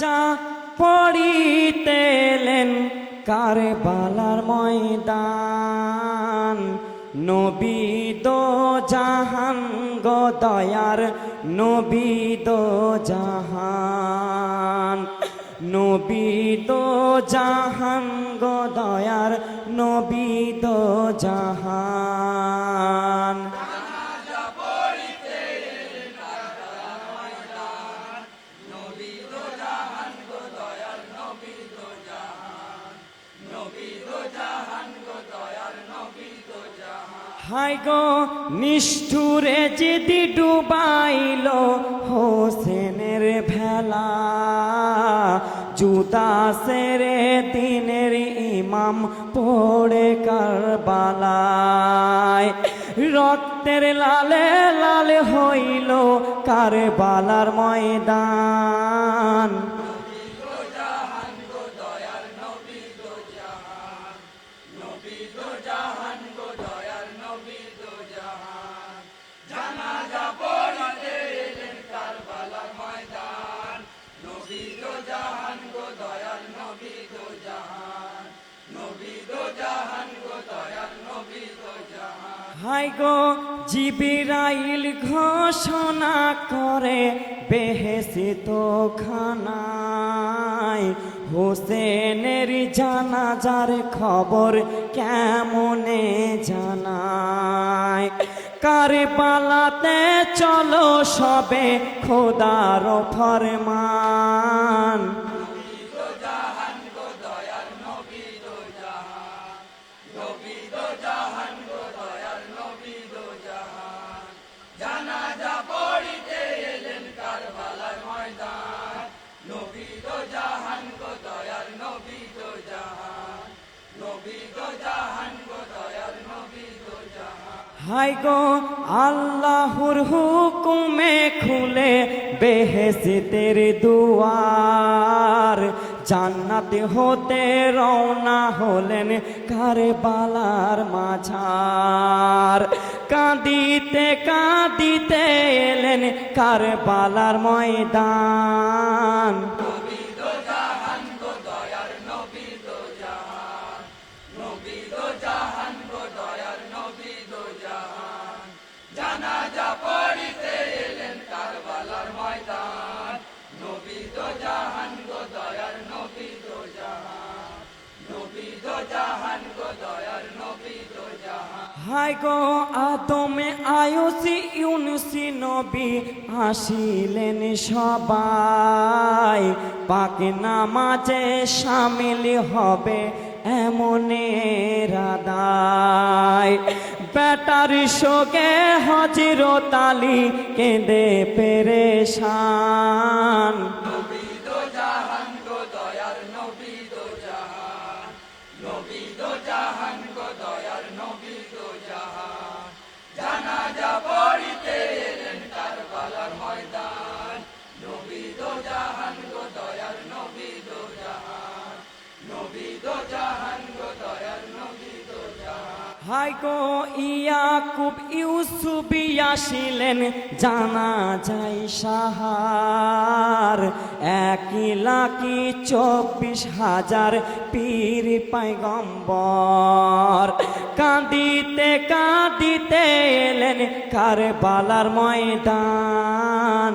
যা পড়িতেলেন কারবালার ময়দান। নবী দো জাহান গো দয়ার, নবী দো জাহান। নবী দো জাহান গো দয়ার, নবী দো জাহান। হাই গো, নিষ্ঠুরে যদি ডুবাইল হোসেনের ভেলা। জুদাসের দিনের ইমাম পড়ে কারবালায়। রক্তের লালে লাল হইল কারবালার ময়দান। হাই গো জিবিরাইল ঘোষণা করে বেহেসিত খানায়। হোসেনের জানাজার খবর কেমনে জানায়? কারবালাতে চলো সবে খোদার ফরমান। হাই গো, আল্লাহর হুকুমে খুলে বেহেসিতের দুয়ার। জান্নাতে হতে রওনা হলেন কারবালার মাঝার। কাঁদিতে কাঁদিতে এলেন কারবালার ময়দান। হাই গো আদমে আয়ুসি, ইউনুসি নবী আসিলেন সবাই। পাক নামাজে সামিল হবে এমন রাদায় বেটার শোকে হজরত আলী কেঁদে পেরেশান। হাই গো ইয়াকুব ইউসুফি আসিলেন, জানা যায় সাহার। এক লাখি চব্বিশ হাজার পীর পাইগম্বর। কাঁদিতে কাঁদিতে এলেন কারবালার ময়দান।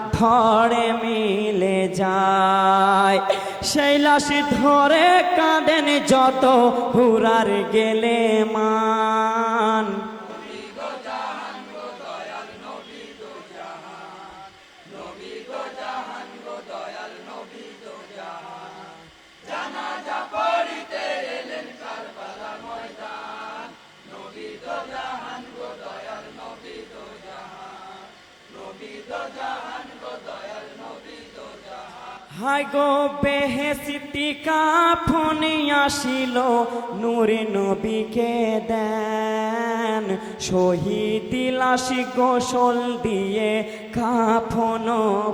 ধরে মিলে যায়। সেই লাশ ধরে কাঁদেন যত হুরার গেলে মান হাই গো বেহেসিতি কাফনি আসিল। নূরে নবীকে দেন। শহীদ লাশি গোসল দিয়ে কাফন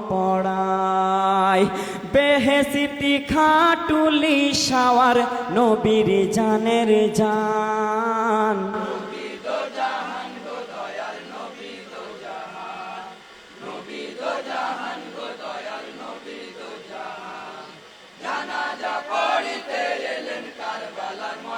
পড়ায়। বেহেসিতি খাটুলি সাওয়ার নবীর জানের জান।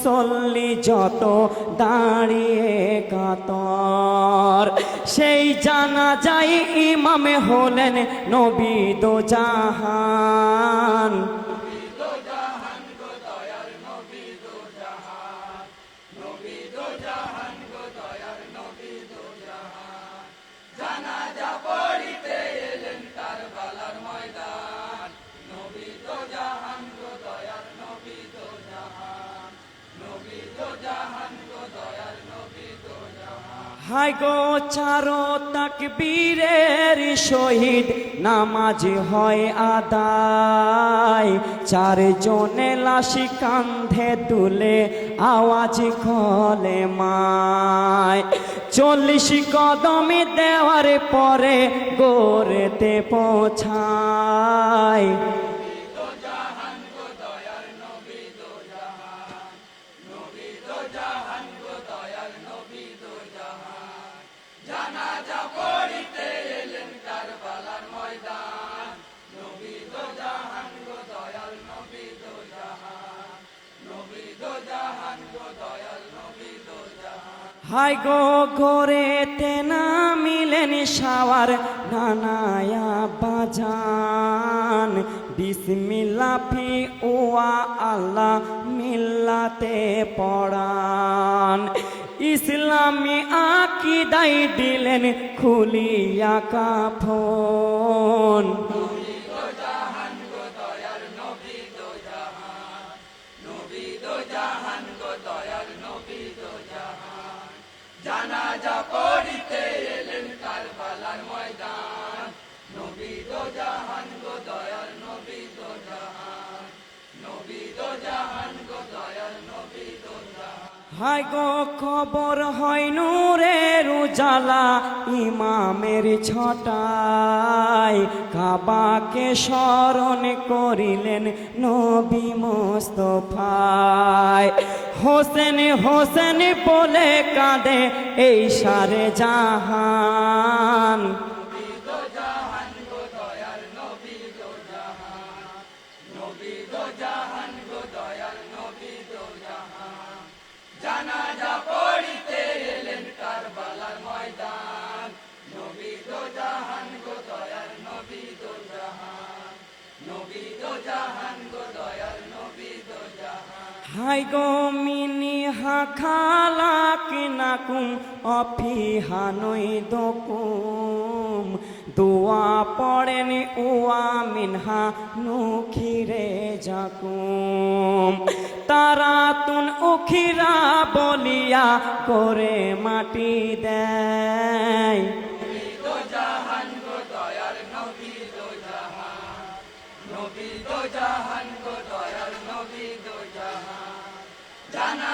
মুসল্লি যত দাঁড়িয়ে কাতর। সেই জানা যায় ইমামে হলেন নবী দো জাহান। হাই গো চারো তাকবীরের শহীদ, নামাজ হয় আদায়। চারজনে লাশি কান্ধে তুলে আওয়াজ খলে মায়। চল্লিশ কদমে দেওয়ার পরে গোরেতে পৌঁছায়। হাই গো গোরেতে না মিলেন সাওয়ার নানায়া বাজান। বিসমিল্লা ফি ওয়া আল্লাহ মিল্লাতে পড়ান। ইসলামী আকিদাই দিলেন খুলিয়া কাফন। হাই গো, খবর হয় নূরের উজালা ইমামের ছটায়। কাবাকে স্মরণ করিলেন নবী মোস্তফায়। হোসেন হোসেন বলে কাঁদে এই সারে জাহান। হাই গো মিনি হাখালাক নাকুম অফি হানই দকুম। দোয়া পড়েন ওয়া মিনহা নুখিরে জাকুম। তারা তুন উখিরা বলিয়া করে মাটি দেয়।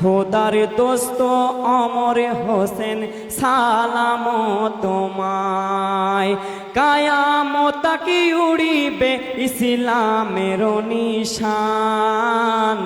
খোদার দোস্ত অমর হোসেন সালাম তোমায়। কায়ামতাকি উড়িবে ইসলামের নিশান।